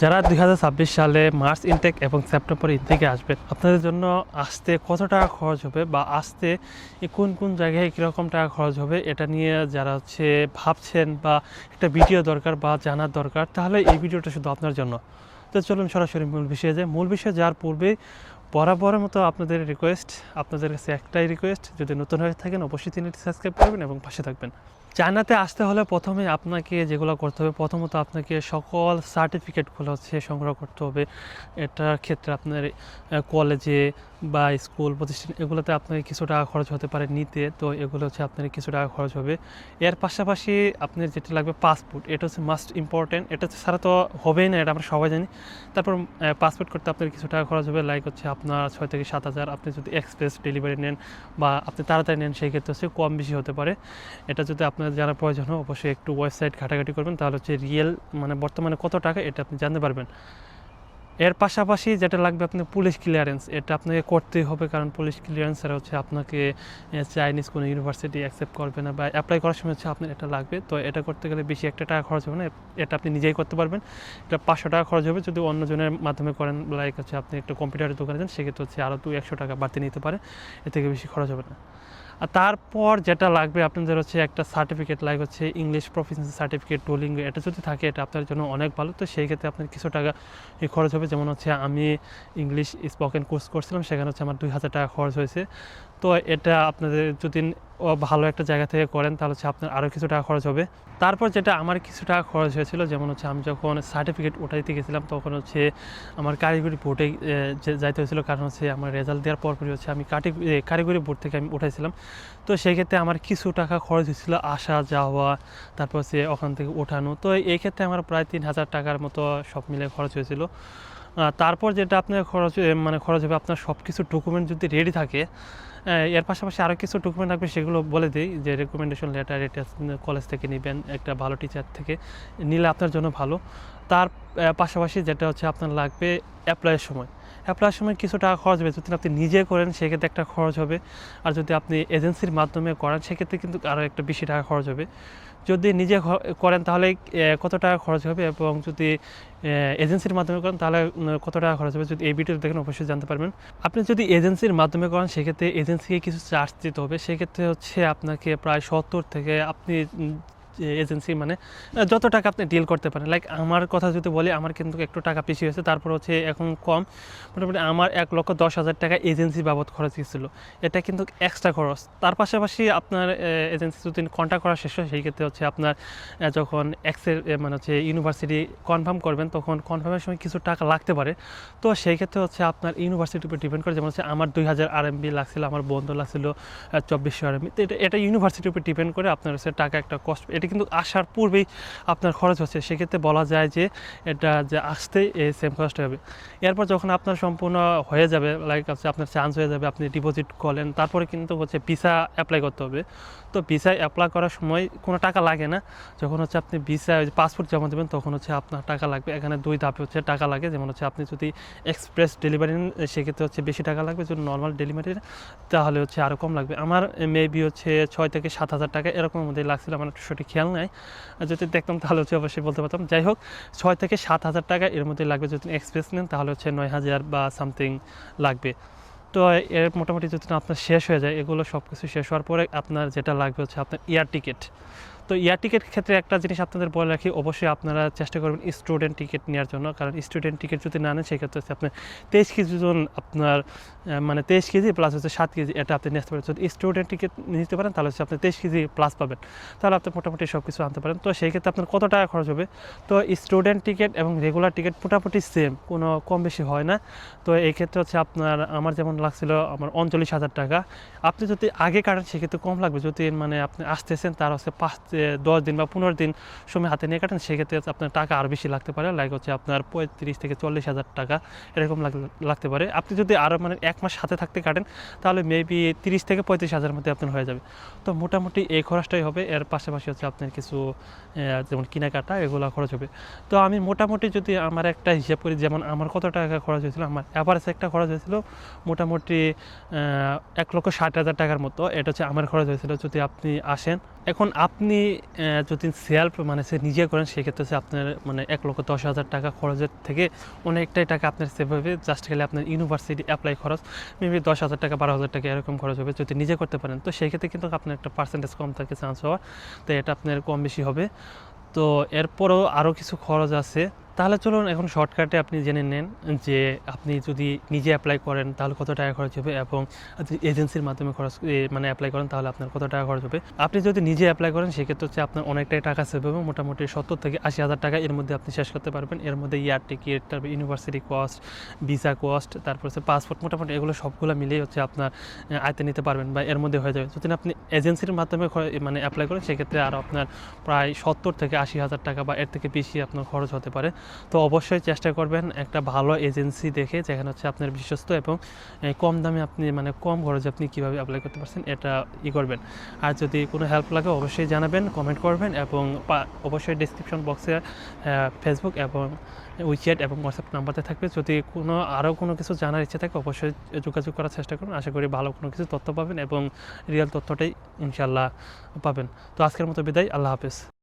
যারা দুই হাজার ছাব্বিশ সালে মার্চ ইনটেক এবং সেপ্টেম্বর ইনটেকে আসবেন, আপনাদের জন্য আসতে কত টাকা খরচ হবে বা আসতে কোন কোন জায়গায় কীরকম টাকা খরচ হবে এটা নিয়ে যারা হচ্ছে ভাবছেন বা একটা ভিডিও দরকার বা জানার দরকার, তাহলে এই ভিডিওটা শুধু আপনার জন্য। তো চলুন সরাসরি মূল বিষয়ে যাই। মূল বিষয়ে যাওয়ার পূর্বে বরাবরের মতো আপনাদের রিকোয়েস্ট আপনাদের কাছে একটাই রিকোয়েস্ট যদি নতুন হয়ে থাকেন, অবশ্যই চ্যানেলটি সাবস্ক্রাইব করবেন এবং পাশে থাকবেন। চায়নাতে আসতে হলে প্রথমে আপনাকে যেগুলো করতে হবে, প্রথমত আপনাকে সকল সার্টিফিকেটগুলো হচ্ছে সংগ্রহ করতে হবে। এটার ক্ষেত্রে আপনার কলেজে বা স্কুল প্রতিষ্ঠান, এগুলোতে আপনাকে কিছু টাকা খরচ হতে পারে নিতে। তো এগুলো হচ্ছে আপনার কিছু টাকা খরচ হবে। এর পাশাপাশি আপনার যেটা লাগবে পাসপোর্ট এটা হচ্ছে মাস্ট ইম্পর্টেন্ট এটা ছাড়া তো হবেই না, এটা আমরা সবাই জানি। তারপর পাসপোর্ট করতে আপনার কিছু টাকা খরচ হবে লাইক হচ্ছে আপনার ছয় থেকে সাত হাজার আপনি যদি এক্সপ্রেস ডেলিভারি নেন বা আপনি তাড়াতাড়ি নেন, সেই ক্ষেত্রে হচ্ছে কম বেশি হতে পারে। এটা যদি আপনার জানার প্রয়োজন হয়, অবশ্যই একটু ওয়েবসাইট ঘাটাঘাটি করবেন। তাহলে হচ্ছে রিয়েল মানে বর্তমানে কত টাকা, এটা আপনি জানতে পারবেন। এর পাশাপাশি যেটা লাগবে আপনি পুলিশ ক্লিয়ারেন্স এটা আপনাকে করতেই হবে কারণ পুলিশ ক্লিয়ারেন্স ছাড়া হচ্ছে আপনাকে চাইনিজ কোনো ইউনিভার্সিটি অ্যাকসেপ্ট করবে না বা অ্যাপ্লাই করার সময় হচ্ছে আপনার এটা লাগবে। তো এটা করতে গেলে বেশি একটা টাকা খরচ হবে না, এটা আপনি নিজেই করতে পারবেন। এটা পাঁচশো টাকা খরচ হবে যদি অন্যজনের মাধ্যমে করেন লাইক হচ্ছে আপনি একটা কম্পিউটারের দোকানে যান, সেক্ষেত্রে হচ্ছে আরও দু একশো টাকা বাড়তি নিতে পারে এর থেকে বেশি খরচ হবে না। আর তারপর যেটা লাগবে, আপনাদের হচ্ছে একটা সার্টিফিকেট লাইক হচ্ছে ইংলিশ প্রফেশনাল সার্টিফিকেট টোলিং এটা যদি থাকে, এটা আপনার জন্য অনেক ভালো। তো সেই ক্ষেত্রে আপনার কিছু টাকা খরচ হবে। যেমন হচ্ছে আমি ইংলিশ স্পোকেন কোর্স করছিলাম, সেখানে হচ্ছে আমার দুই হাজার টাকা খরচ হয়েছে। তো এটা আপনাদের যদি ভালো একটা জায়গা থেকে করেন, তাহলে হচ্ছে আপনার আরও কিছু টাকা খরচ হবে। তারপর যেটা আমার কিছু টাকা খরচ হয়েছিল, যেমন হচ্ছে আমি যখন সার্টিফিকেট উঠাইতে গেছিলাম, তখন হচ্ছে আমার কারিগরি বোর্ডে যাইতে হয়েছিল, কারণ হচ্ছে আমার রেজাল্ট দেওয়ার পরপরই হচ্ছে আমি কাটি কারিগরি বোর্ড থেকে আমি উঠাইছিলাম। তো সেই ক্ষেত্রে আমার কিছু টাকা খরচ হয়েছিল, আসা, যাওয়া, তারপর হচ্ছে ওখান থেকে ওঠানো। তো এই ক্ষেত্রে আমার প্রায় তিন হাজার টাকার মতো সব মিলে খরচ হয়েছিল। তারপর যেটা আপনার খরচ মানে খরচ হবে, আপনার সব কিছু ডকুমেন্ট যদি রেডি থাকে এর পাশাপাশি আরও কিছু ডকুমেন্ট লাগবে সেগুলো বলে দিই যে রেকমেন্ডেশন লেটার এটা কলেজ থেকে নেবেন, একটা ভালো টিচার থেকে নিলে আপনার জন্য ভালো। তার পাশাপাশি যেটা হচ্ছে আপনার লাগবে অ্যাপ্লাইয়ের সময়। অ্যাপ্লাইয়ের সময় কিছু টাকা খরচ হবে, যদি আপনি নিজে করেন, সেক্ষেত্রে একটা খরচ হবে। আর যদি আপনি এজেন্সির মাধ্যমে করেন, সেক্ষেত্রে কিন্তু আরও একটা বেশি টাকা খরচ হবে। যদি নিজে করেন তাহলে কত টাকা খরচ হবে এবং যদি এজেন্সির মাধ্যমে করেন তাহলে কত টাকা খরচ হবে? যদি এই ভিডিওটা দেখেন, অবশ্যই জানতে পারবেন। আপনি যদি এজেন্সির মাধ্যমে করেন, সেক্ষেত্রে এজেন্সিকে কিছু চার্জ দিতে হবে। সেক্ষেত্রে হচ্ছে আপনাকে প্রায় সত্তর থেকে, আপনি এজেন্সি মানে যত টাকা আপনি ডিল করতে পারেন। লাইক আমার কথা যদি বলি, আমার কিন্তু একটু টাকা বেশি হয়েছে। তারপর হচ্ছে এখন কম। মোটামুটি আমার এক লক্ষ দশ হাজার টাকা এজেন্সি বাবদ খরচ গেছিল এটা কিন্তু এক্সট্রা খরচ। তার পাশাপাশি আপনার এজেন্সি যদি কন্ট্যাক্ট করা শেষ হয়, সেই ক্ষেত্রে হচ্ছে আপনার যখন এক্সের মানে হচ্ছে ইউনিভার্সিটি কনফার্ম করবেন, তখন কনফার্মের সময় কিছু টাকা লাগতে পারে। তো সেই ক্ষেত্রে হচ্ছে আপনার ইউনিভার্সিটির উপর ডিপেন্ড করে, যেমন হচ্ছে আমার দুই হাজার আর আরএমবি লাগছিল, আমার বন্ধু লাগছিল চব্বিশশো আরএমবি তো এটা এটা ইউনিভার্সিটির উপর ডিপেন্ড করে আপনার হচ্ছে টাকা একটা কস্ট এটা কিন্তু আসার পূর্বেই আপনার খরচ হচ্ছে। সেক্ষেত্রে বলা যায় যে এটা যে আসতেই এই সেম কস্ট হবে। এরপর যখন আপনার সম্পূর্ণ হয়ে যাবে লাইক হচ্ছে আপনার চান্স হয়ে যাবে, আপনি ডিপোজিট করলেন, তারপরে কিন্তু হচ্ছে ভিসা অ্যাপ্লাই করতে হবে। তো ভিসা অ্যাপ্লাই করার সময় কোনো টাকা লাগে না। যখন হচ্ছে আপনি ভিসা পাসপোর্ট জমা দেবেন, তখন হচ্ছে আপনার টাকা লাগবে। এখানে দুই ধাপে হচ্ছে টাকা লাগে। যেমন হচ্ছে আপনি যদি এক্সপ্রেস ডেলিভারি নেন, সেক্ষেত্রে হচ্ছে বেশি টাকা লাগবে। যদি নর্মাল ডেলিভারি তাহলে হচ্ছে আরও কম লাগবে। আমার মেবি হচ্ছে ছয় থেকে সাত হাজার টাকা এরকম মধ্যে লাগছিল। আমার সঠিক খেয়াল নাই। যদি দেখতাম তাহলে হচ্ছে অবশ্যই বলতে পারতাম। যাই হোক, ছয় থেকে সাত হাজার টাকা এর মধ্যে লাগবে যদি এক্সপ্রেস নেন, তাহলে হচ্ছে নয় হাজার বা সামথিং লাগবে। তো এর মোটামুটি যদি আপনার শেষ হয়ে যায়, এগুলো সব কিছু শেষ হওয়ার পরে আপনার যেটা লাগবে হচ্ছে আপনার এয়ার টিকিট তো এয়ার টিকিট ক্ষেত্রে একটা জিনিস আপনাদের বলে রাখি, অবশ্যই আপনারা চেষ্টা করবেন স্টুডেন্ট টিকিট নেওয়ার জন্য। কারণ স্টুডেন্ট টিকিট যদি না নেন, সেক্ষেত্রে হচ্ছে আপনার তেইশ কেজি জন আপনার মানে তেইশ কেজি প্লাস হচ্ছে সাত কেজি, এটা আপনি নিতে পারেন যদি স্টুডেন্ট টিকিট নিতে পারেন, তাহলে হচ্ছে আপনি তেইশ কেজি প্লাস পাবেন। তাহলে আপনি মোটামুটি সব কিছু আনতে পারেন। তো সেই ক্ষেত্রে আপনার কত টাকা খরচ হবে? তো স্টুডেন্ট টিকিট এবং রেগুলার টিকিট মোটামুটি সেম কোনো কম বেশি হয় না। তো এই ক্ষেত্রে হচ্ছে আপনার, আমার যেমন লাগছিল, আমার উনচল্লিশ হাজার টাকা। আপনি যদি আগে কাটেন, সেক্ষেত্রে কম লাগবে। যদি মানে আপনি আসতেছেন, তার হচ্ছে পাঁচ দশ দিন বা পনেরো দিন সময় হাতে নিয়ে কাটেন, সেক্ষেত্রে আপনার টাকা আর বেশি লাগতে পারে। লাইক হচ্ছে আপনার পঁয়ত্রিশ থেকে চল্লিশ হাজার টাকা এরকম লাগ- লাগতে পারে। আপনি যদি আরও মানে এক মাস হাতে থাকতে কাটেন, তাহলে মেবি তিরিশ থেকে পঁয়ত্রিশ হাজার মধ্যে আপনার হয়ে যাবে। তো মোটামুটি এই খরচটাই হবে। এর পাশাপাশি হচ্ছে আপনার কিছু যেমন কেনাকাটা, এগুলো খরচ হবে। তো আমি মোটামুটি যদি আমার একটা হিসাব করি, যেমন আমার কত টাকা খরচ হয়েছিল, আমার অ্যাভারেজ একটা খরচ হয়েছিল মোটামুটি এক লক্ষ ষাট হাজার টাকার মতো। এটা হচ্ছে আমার খরচ হয়েছিল। যদি আপনি আসেন, এখন আপনি যদি সেলফ মানে সে নিজে করেন, সেক্ষেত্রে হচ্ছে আপনার মানে এক লক্ষ দশ হাজার টাকা খরচের থেকে অনেকটাই টাকা আপনার সেভ হবে। জাস্ট গেলে আপনার ইউনিভার্সিটি অ্যাপ্লাই খরচ মেবি দশ হাজার টাকা, বারো হাজার টাকা এরকম খরচ হবে যদি নিজে করতে পারেন। তো সেক্ষেত্রে কিন্তু আপনার একটা পার্সেন্টেজ কম থাকে চান্স হওয়ার। তো এটা আপনার কম বেশি হবে। তো এরপরও আরও কিছু খরচ আছে। তাহলে চলুন এখন শর্টকাটে আপনি জেনে নেন যে আপনি যদি নিজে অ্যাপ্লাই করেন, তাহলে কত টাকা খরচ হবে এবং এজেন্সির মাধ্যমে খরচ মানে অ্যাপ্লাই করেন, তাহলে আপনার কত টাকা খরচ হবে। আপনি যদি নিজে অ্যাপ্লাই করেন, সেক্ষেত্রে হচ্ছে আপনার অনেকটাই টাকা সেভ হবে মোটামুটি সত্তর থেকে আশি হাজার টাকা এর মধ্যে আপনি শেষ করতে পারবেন। এর মধ্যে ইয়ার টিকিট তারপর ইউনিভার্সিটি কস্ট ভিসা কস্ট তারপর হচ্ছে পাসপোর্ট মোটামুটি এগুলো সবগুলো মিলিয়ে হচ্ছে আপনার আয়তে নিতে পারবেন বা এর মধ্যে হয়ে যাবে। যদি আপনি এজেন্সির মাধ্যমে মানে অ্যাপ্লাই করেন, সেক্ষেত্রে আরও আপনার প্রায় সত্তর থেকে আশি হাজার টাকা বা এর থেকে বেশি আপনার খরচ হতে পারে। তো অবশ্যই চেষ্টা করবেন একটা ভালো এজেন্সি দেখে যেখানে হচ্ছে আপনার বিশ্বস্ত এবং কম দামে আপনি মানে কম খরচে আপনি কীভাবে অ্যাপ্লাই করতে পারছেন এটা ই করবেন। আর যদি কোনো হেল্প লাগে অবশ্যই জানাবেন কমেন্ট করবেন এবং অবশ্যই ডিসক্রিপশন বক্সে ফেসবুক এবং উইচ্যাট এবং হোয়াটসঅ্যাপ নাম্বারতে থাকবে। যদি কোনো, আরও কোনো কিছু জানার ইচ্ছে থাকে অবশ্যই যোগাযোগ করার চেষ্টা করুন। আশা করি ভালো কোনো কিছু তথ্য পাবেন এবং রিয়েল তথ্যটাই ইনশাল্লাহ পাবেন। তো আজকের মতো বিদায়, আল্লাহ হাফেজ।